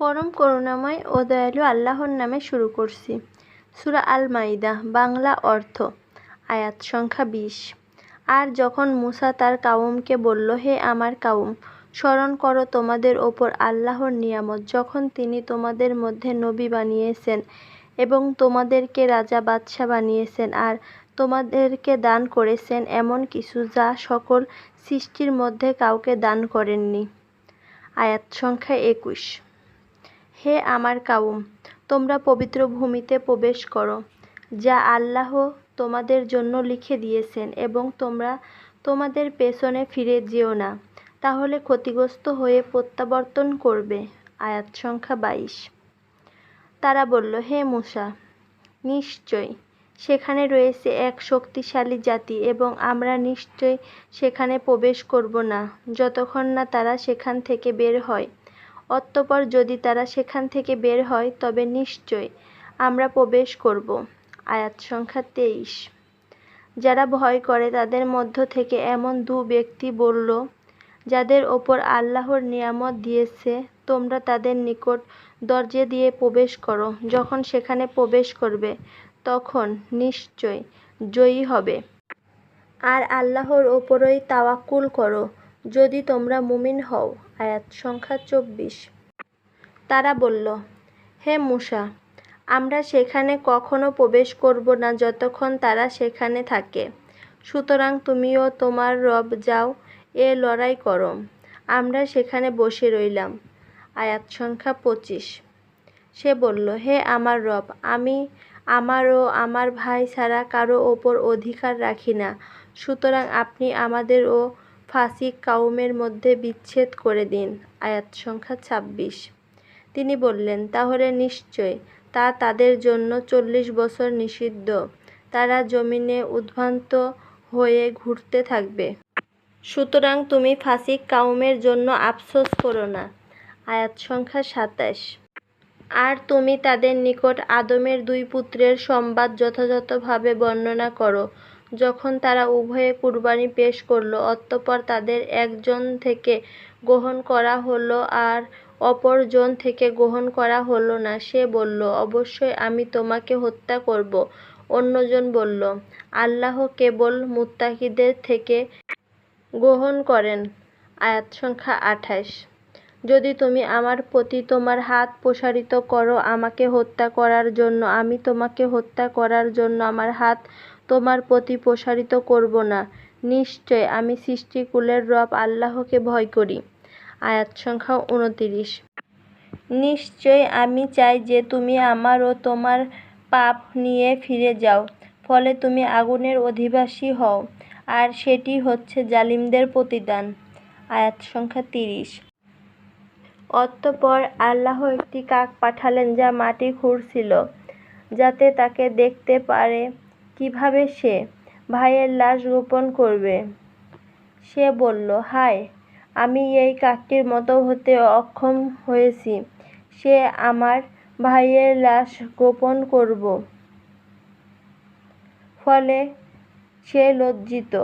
পরম করুণাময় ও দয়ালু আল্লাহর নামে শুরু করছি। সূরা আল মাইদা বাংলা অর্থ, আয়াত সংখ্যা বিশ। আর যখন মুসা তার কাউমকে বলল, হে আমার কাউম, স্মরণ করো তোমাদের ওপর আল্লাহর নিয়ামত। যখন তিনি তোমাদের মধ্যে নবী বানিয়েছেন এবং তোমাদেরকে রাজা বাদশাহ বানিয়েছেন আর তোমাদেরকে দান করেছেন, এমন কিছু যা সকল সৃষ্টির মধ্যে কাউকে দান করেননি। আয়াত সংখ্যা একুশ। হে আমার কাউম, তোমরা পবিত্র ভূমিতে প্রবেশ করো, যা আল্লাহ তোমাদের জন্য লিখে দিয়েছেন এবং তোমরা তোমাদের পেছনে ফিরে যেও না, তাহলে ক্ষতিগ্রস্ত হয়ে প্রত্যাবর্তন করবে। আয়াত সংখ্যা বাইশ। তারা বলল, হে মুসা, নিশ্চয় সেখানে রয়েছে এক শক্তিশালী জাতি এবং আমরা নিশ্চয় সেখানে প্রবেশ করব না, যতক্ষণ না তারা সেখান থেকে বের হয়। অতঃপর যদি তারা সেখান থেকে বের হয়, তবে নিশ্চয় আমরা প্রবেশ করব। আয়াত সংখ্যা তেইশ। যারা ভয় করে, তাদের মধ্য থেকে এমন দু ব্যক্তি বলল, যাদের ওপর আল্লাহর নিয়ামত দিয়েছে, তোমরা তাদের নিকট দরজা দিয়ে প্রবেশ করো। যখন সেখানে প্রবেশ করবে, তখন নিশ্চয় জয়ী হবে। আর আল্লাহর ওপরই তাওয়াক্কুল করো। যদি তোমরা মুমিন হও আয়াত সংখ্যা চব্বিশ। তারা বলল, হে মুসা, আমরা সেখানে কখনো প্রবেশ করব না যতক্ষণ তারা সেখানে থাকে। সুতরাং তুমিও তোমার রব যাও, এ লড়াই করো। আমরা সেখানে বসে রইলাম। আয়াত সংখ্যা পঁচিশ। সে বলল, হে আমার রব, আমি আমার ও আমার ভাই ছাড়া কারও ওপর অধিকার রাখি না। সুতরাং আপনি আমাদের ও ফাসিক কাউমের মধ্যে বিচ্ছেদ করে দিন, আয়াত সংখ্যা ছাব্বিশ। তিনি বললেন, তাহলে নিশ্চয়, তা তাদের জন্য চল্লিশ বছর নিষিদ্ধ। তারা জমিনে উদ্ভ্রান্ত হয়ে ঘুরতে থাকবে। সুতরাং তুমি ফাসিক কাউমের জন্য আফসোস করো না। আয়াত সংখ্যা সাতাশ। আর তুমি তাদের নিকট আদমের দুই পুত্রের সংবাদ যথাযথভাবে বর্ণনা করো। যখন তারা উভয়ে কুরবানি পেশ করল, অতঃপর তাদের একজন থেকে গ্রহণ করা হলো আর অপরজন থেকে গ্রহণ করা হলো না। সে বলল, অবশ্যই আমি তোমাকে হত্যা করব। অন্যজন বলল, আল্লাহ কেবল মুত্তাকিদের থেকে গ্রহণ করেন। আয়াত সংখ্যা আঠাশ। যদি তুমি আমার প্রতি তোমার হাত প্রসারিত করো আমাকে হত্যা করার জন্য, আমি তোমাকে হত্যা করার জন্য আমার হাত তোমার প্রতি প্রসারিত করব না। নিশ্চয় আমি সৃষ্টিকুলের রব আল্লাহকে ভয় করি। আয়াত সংখ্যা উনতিরিশ। নিশ্চয় আমি চাই যে তুমি আমার ও তোমার পাপ নিয়ে ফিরে যাও, ফলে তুমি আগুনের অধিবাসী হও, আর সেটি হচ্ছে জালিমদের প্রতিদান। আয়াত সংখ্যা তিরিশ। অতঃপর আল্লাহ একটি কাক পাঠালেন যা মাটি খুঁড়ছিল, যাতে তাকে দেখতে পারে। কীভাবে সে ভাইয়ের লাশ গোপন করবে? সে বলল, হায়, আমি এই কাকটির মতো হতে অক্ষম হয়েছি। সে আমার ভাইয়ের লাশ গোপন করব। ফলে সে লজ্জিত।